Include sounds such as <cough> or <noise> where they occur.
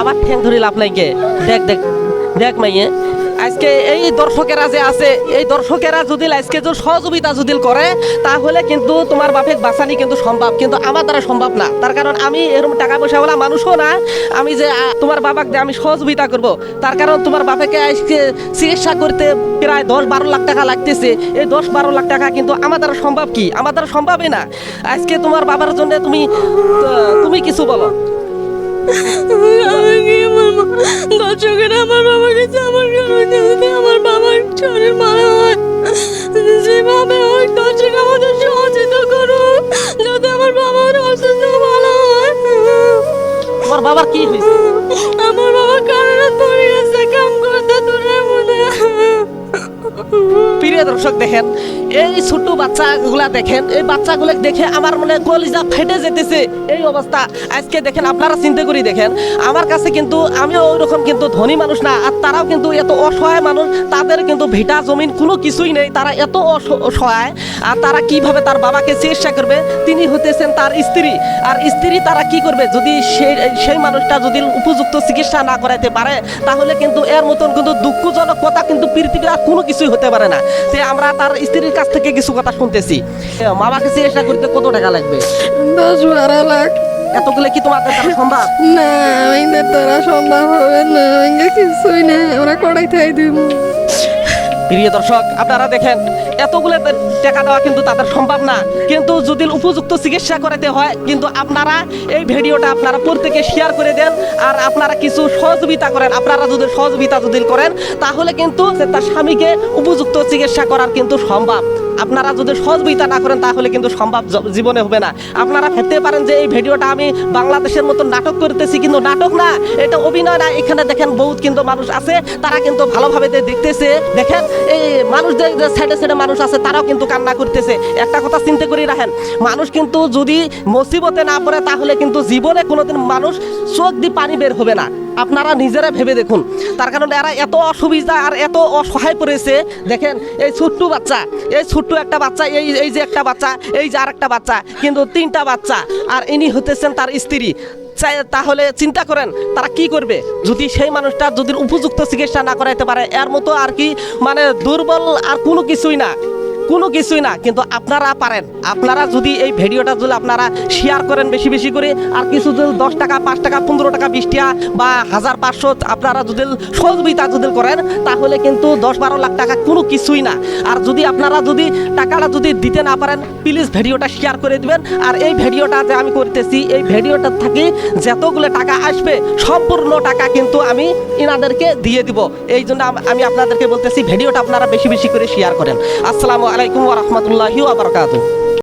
আবার ঠ্যাং ধরে লাভ নাই কে দেখ দেখ দেখ মাইয়ে। আজকে এই দর্শকেরা যে আছে, এই দর্শকেরা যদি আজকে যদি সহযোগিতা যদি করে, তাহলে কিন্তু তোমার বাপের বাঁচানি কিন্তু সম্ভব, কিন্তু আমার দ্বারা সম্ভব না। তার কারণ আমি এরকম টাকা পয়সাওয়ালা মানুষও না, আমি যে তোমার বাবাকে আমি সহযোগিতা করব। তার কারণ তোমার বাপেকে আজকে চিকিৎসা করতে প্রায় দশ বারো লাখ টাকা লাগতেছে। এই দশ বারো লাখ টাকা কিন্তু আমার দ্বারা সম্ভব কি? আমার দ্বারা সম্ভবই না। আজকে তোমার বাবার জন্য তুমি তুমি কিছু বলো। <laughs> দর্শকেরা আমার বাবাকে আমার কারণে আমার বাবার শরীর ভালো হয়। যেভাবে ওই দর্শক আমাদের সহযোগিতা করুক যাতে আমার বাবার অসুস্থ ভালো হয়। তোমার বাবার কি হয়েছে? আমার বাবা কারণে পড়ে গেছে কাম করতে দূরের মধ্যে। প্রিয় দর্শক দেখেন এই ছোট বাচ্চাগুলা দেখেন, এই বাচ্চাগুলো দেখে আমার মনে কলিজা ফেটে যেতেছে। এই অবস্থা। আজকে দেখেন, আপনারা চিন্তা করি দেখেন, আমার কাছে কিন্তু আমিও ওই রকম কিন্তু ধনী মানুষ না, আর তারাও কিন্তু এত অসহায় মানুষ, তাদের কিন্তু ভিটা জমিন কোনো কিছুই নেই, তারা এত অস- অসহায়, আর তারা কীভাবে তার বাবাকে চিকিৎসা করবে? তিনি হতেছেন তার স্ত্রী, আর স্ত্রী তারা কি করবে? যদি সেই সেই মানুষটা যদি উপযুক্ত চিকিৎসা না করাইতে পারে, তাহলে কিন্তু এর মতন কিন্তু দুঃখজনক কথা কিন্তু পৃথিবীর আর কোনো কিছুই হতে পারে না। যে আমরা তার স্ত্রীর কাছ থেকে কিছু কথা শুনতেছি। মা মামাকে চিকিৎসা করতে কত টাকা লাগবে? দশ বারো লাখ। এতগুলো কি তোমাদের দ্বারা সম্ভব? না আমাদের দ্বারা সম্ভব হবে না কিছুই না ওরা কড়াই থাই দিব। প্রিয় দর্শক আপনারা দেখেন এতগুলো টাকা দেওয়া কিন্তু তাদের সম্ভব না। কিন্তু যদি উপযুক্ত চিকিৎসা করাতে হয়, কিন্তু আপনারা এই ভিডিওটা আপনারা প্রত্যেকে শেয়ার করে দেন, আর আপনারা কিছু সহযোগিতা করেন, আপনারা যদি সহযোগিতা যদি করেন, তাহলে কিন্তু তার স্বামীকে উপযুক্ত চিকিৎসা করার কিন্তু সম্ভব। আপনারা যদি সহযোগিতা না করেন, তাহলে কিন্তু সম্ভব জীবনে হবে না। আপনারা ভাবতে পারেন যে এই ভিডিওটা আমি বাংলাদেশের মতো নাটক করতেছি, কিন্তু নাটক না, এটা অভিনয় না। এখানে দেখেন বহুত কিন্তু মানুষ আছে, তারা কিন্তু ভালোভাবে দেখতেছে। দেখেন, এই মানুষদের সাইডে সাইডে মানুষ আছে, তারাও কিন্তু কান্না করতেছে। একটা কথা চিন্তা করে রাখেন, মানুষ কিন্তু যদি মুসিবতে না পড়ে, তাহলে কিন্তু জীবনে কোনোদিন মানুষ চোখ দিয়ে পানি বের হবে না। আপনারা নিজেরা ভেবে দেখুন। তার কারণে এরা এত অসুবিধা আর এত অসহায় পড়েছে। দেখেন, এই ছোট্ট বাচ্চা, এই ছোট্ট একটা বাচ্চা, এই এই যে একটা বাচ্চা, এই যে আর একটা বাচ্চা, কিন্তু তিনটা বাচ্চা, আর ইনি হতেছেন তার স্ত্রী। তাহলে চিন্তা করেন, তারা কি করবে? যদি সেই মানুষটা যদি উপযুক্ত চিকিৎসা না করাইতে পারে, এর মতো আর কি মানে দুর্বল আর কোনো কিছুই না। কোনো কিছুই না, কিন্তু আপনারা পারেন। আপনারা যদি এই ভিডিওটা যদি আপনারা শেয়ার করেন বেশি বেশি করে, আর কিছু যদি দশ টাকা, পাঁচ টাকা, পনেরো টাকা, বিশ টাকা বা হাজার পাঁচশো আপনারা যদি সহযোগিতা যদি করেন, তাহলে কিন্তু দশ বারো লাখ টাকা কোনো কিছুই না। আর যদি আপনারা যদি টাকাটা যদি দিতে না পারেন প্লিজ ভিডিওটা শেয়ার করে দিবেন। আর এই ভিডিওটা যে আমি করতেছি, এই ভিডিওটা থাকি যতগুলো টাকা আসবে, সম্পূর্ণ টাকা কিন্তু আমি ইনাদেরকে দিয়ে দিব। এই জন্য আমি আপনাদেরকে বলতেছি, ভিডিওটা আপনারা বেশি বেশি করে শেয়ার করেন। আসসালামু আলাইকুম ওয়া রাহমাতুল্লাহি ওয়া বারাকাতুহু।